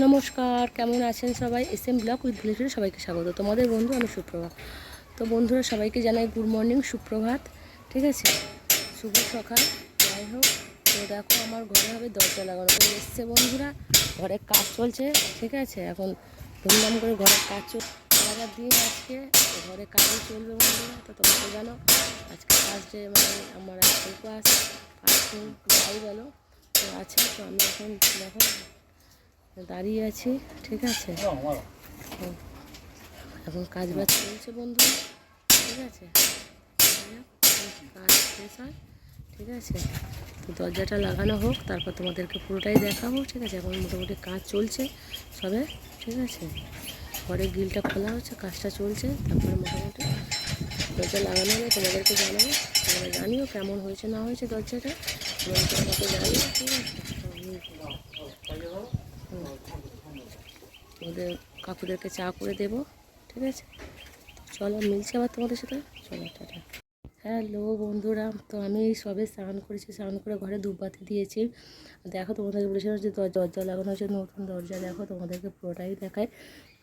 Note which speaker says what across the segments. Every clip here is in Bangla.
Speaker 1: নমস্কার, কেমন আছেন সবাই? এস এম ব্লক উইথ ভিলেজে সবাইকে স্বাগত। তোমাদের বন্ধু আমি সুপ্রভা তো বন্ধুরা, সবাইকে জানাই গুড মর্নিং, সুপ্রভাত। ঠিক আছে? শুভ সকাল। যাই হোক, তো দেখো আমার ঘরে হবে দরজা লাগানো। তো এসছে বন্ধুরা, ঘরে কাজ চলছে, ঠিক আছে? এখন ধুমধাম করে ঘরের কাজ চল লাগার দিন আজকে ঘরে কাজই চলবে বন্ধুরা, তো তোমরা তো জানো, আজকে ফার্স্ট ডে মানে আমার আজকে উপবাস ফার্স্ট তো আছে, তো আমি এখন দেখো দাঁড়িয়ে আছি, ঠিক আছে? এখন কাজ বাজ চলছে বন্ধু ঠিক আছে? কাজ শেষ হয় ঠিক আছে? দরজাটা লাগানো হোক, তারপর তোমাদেরকে পুরোটাই দেখাবো, ঠিক আছে? এখন মোটামুটি কাজ চলছে সবে, ঠিক আছে? ঘরে গ্রিলটা খোলা হচ্ছে, কাজটা চলছে, তারপরে মোটামুটি দরজা লাগানো হবে তোমাদেরকে জানাব, তোমরা জানিও কেমন হয়েছে, না হয়েছে দরজাটা তোমাকে জানিও, ঠিক আছে। ওদের কাকুদেরকে চা করে দেবো, ঠিক আছে? চলো, মিলছে আবার তোমাদের সাথে? চলো, টাটা। হ্যালো বন্ধুরা, তো আমি সবে স্নান করেছি, স্নান করে ঘরে ধূপবাতি দিয়েছি। দেখো তোমাদেরকে বলেছিলাম যে দর- দরজা লাগানো হচ্ছে নতুন দরজা, দেখো তোমাদেরকে পুরোটাই দেখায়।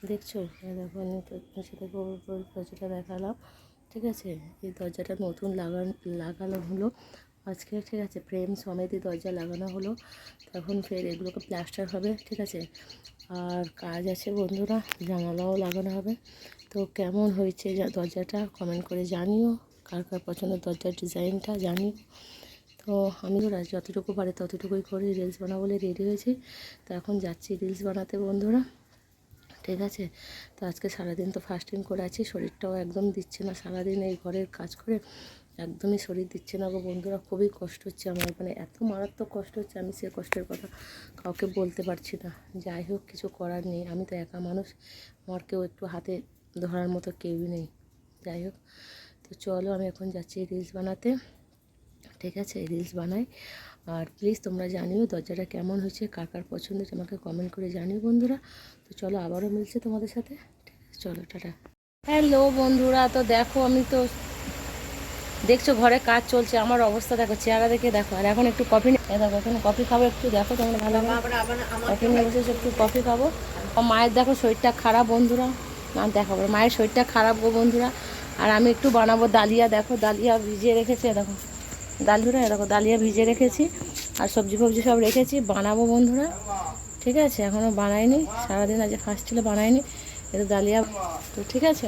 Speaker 1: দেখছ? দেখো, আমি সেটাকে দরজাটা দেখালাম, ঠিক আছে? এই দরজাটা নতুন লাগান, লাগানো হলো। আজকে ঠিক আছে ফ্রেম সমেত দরজা লাগানো হলো, তখন ফের এগুলোকে প্লাস্টার হবে, ঠিক আছে? আর কাজ আছে বন্ধুরা, জানালাও লাগানো হবে। তো কেমন হয়েছে দরজাটা কমেন্ট করে জানিও, কার কার পছন্দ দরজার ডিজাইনটা জানিও। তো আমি ওরা যতটুকু পারে ততটুকুই করে রিলস বানাবো বলে রেডি হয়েছি। তো এখন যাচ্ছি রিলস বানাতে বন্ধুরা, ঠিক আছে? তো আজকে সারাদিন তো ফাস্টিং করে আছি, শরীরটাও একদম দিচ্ছে না, সারাদিন এই ঘরের কাজ করে। একদমই শরীর দিচ্ছে না গো বন্ধুরা। খুবই কষ্ট হচ্ছে আমার মানে এত মারাত্মক কষ্ট হচ্ছে আমি সে কষ্টের কথা কাউকে বলতে পারছি না। যাই হোক, কিছু করার নেই। আমি তো একা মানুষ, আমার কেউ একটু হাতে ধরার মতো কেউই নেই। যাই হোক, তো চলো আমি এখন যাচ্ছি রিলস বানাতে। ঠিক আছে রিলস বানাই। আর প্লিজ তোমরা জানিও দরজাটা কেমন হয়েছে, কার কার পছন্দ আমাকে কমেন্ট করে জানিও বন্ধুরা। তো চলো আবারও মিলছে তোমাদের সাথে। ঠিক চলো, টাটা। হ্যালো বন্ধুরা, তো দেখো আমি তো দেখছ ঘরে কাজ চলছে আমার অবস্থা দেখো চেহারা দেখে দেখো। আর এখন একটু কফি দেখো এখন কফি খাব একটু দেখো তোমরা ভালো কফি নিয়ে বসেছো একটু কফি খাব। আর মায়ের দেখো শরীরটা খারাপ বন্ধুরা। না দেখাবো। মায়ের শরীরটা খারাপ গো বন্ধুরা। আর আমি একটু বানাবো ডালিয়া দেখো ডালিয়া ভিজিয়ে রেখেছি দেখো। ডালুরা দেখো ডালিয়া ভিজে রেখেছি। আর সবজি ফবজি সব রেখেছি বানাবো বন্ধুরা। ঠিক আছে? এখনও বানাইনি সারাদিন আজ ফার্স্ট ছিল বানাইনি। এটা ডালিয়া তো ঠিক আছে?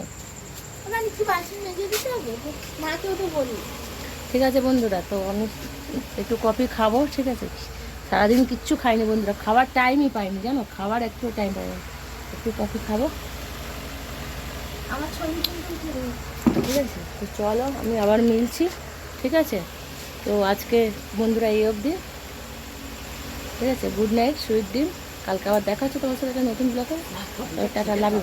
Speaker 1: ঠিক আছে বন্ধুরা তো আমি একটু কফি খাব ঠিক আছে? সারাদিন কিচ্ছু খাইনি বন্ধুরা খাবার টাইমই পাইনি জানো? খাবার একটু টাইম পাইনি। একটু কফি খাব।
Speaker 2: আমার
Speaker 1: ঠিক আছে? তো চলো আমি আবার মিলছি ঠিক আছে? তো আজকে বন্ধুরা এই অবধি। ঠিক আছে? গুড নাইট সুইট ডিম কালকে আবার দেখা হচ্ছে তোমার সাথে একটা নতুন ব্লগে টাটা লাভ